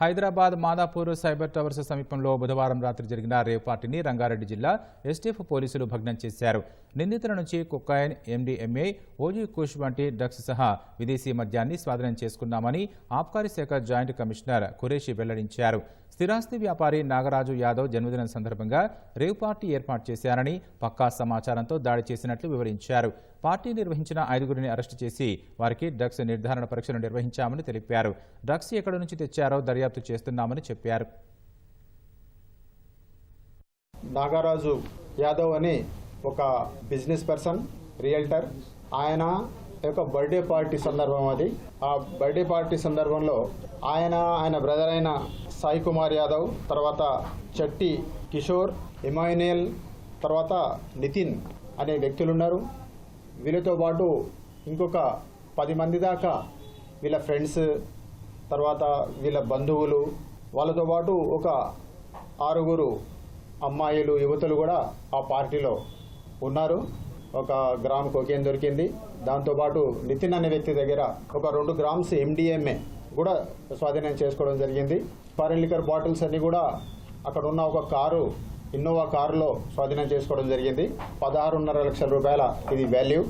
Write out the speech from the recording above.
Hyderabad Madhapur cyber towers సమీపంలో బుధవారం రాత్రి జరిగిన రేవ్ పార్టీని రంగారెడ్డి జిల్లా ఎస్టీఎఫ్ పోలీసులు భగ్నం చేశారు. నిందితుల నుంచి కుక్కాయిన్ ఎండీఎంఏ ఓజీ కుష్ వంటి డ్రగ్స్ సహా విదేశీ మద్యాన్ని స్వాధీనం చేసుకున్నామని ఆబ్కారీ శాఖ జాయింట్ కమిషనర్ ఖురేషి వెల్లడించారు. స్థిరాస్తి వ్యాపారి నాగరాజు యాదవ్ జన్మదినం సందర్భంగా రేవ్ పార్టీ ఏర్పాటు చేశారని పక్కా సమాచారంతో దాడి చేసినట్లు వివరించారు. పార్టీ నిర్వహించిన ఐదుగురిని అరెస్టు చేసి వారికి డ్రగ్స్ నిర్ధారణ పరీక్షలు నిర్వహించామని తెలిపారు. డ్రగ్స్ ఎక్కడి నుంచి తెచ్చారో దర్యాప్తు చేస్తున్నామని చెప్పారు. నాగరాజు యాదవ్ అని ఒక బిజినెస్ పర్సన్ రియల్టర్. ఆయన యొక్క బర్త్డే పార్టీ సందర్భం అది. ఆ బర్త్డే పార్టీ సందర్భంలో ఆయన ఆయన బ్రదర్ అయిన సాయి కుమార్ యాదవ్ తర్వాత చట్టి కిషోర్ ఇమాయినేల్ తర్వాత నితిన్ అనే వ్యక్తులు ఉన్నారు వీళ్ళతో పాటు ఇంకొక పది మంది దాకా వీళ్ళ ఫ్రెండ్స్ తర్వాత వీళ్ళ బంధువులు వాళ్ళతో పాటు ఒక ఆరుగురు అమ్మాయిలు యువతులు కూడా ఆ పార్టీలో ఉన్నారు. ఒక గ్రామ్ కోకేన్ దొరికింది. దాంతోపాటు నితిన్ అనే వ్యక్తి దగ్గర ఒక రెండు గ్రామ్స్ ఎండిఎంఏ కూడా స్వాధీనం చేసుకోవడం జరిగింది. ఫారెన్ లిక్కర్ బాటిల్స్ అన్ని కూడా అక్కడ ఉన్న ఒక కారు ఇన్నోవా కారులో స్వాధీనం చేసుకోవడం జరిగింది. పదహారున్నర లక్షల రూపాయల ఇది వాల్యూ.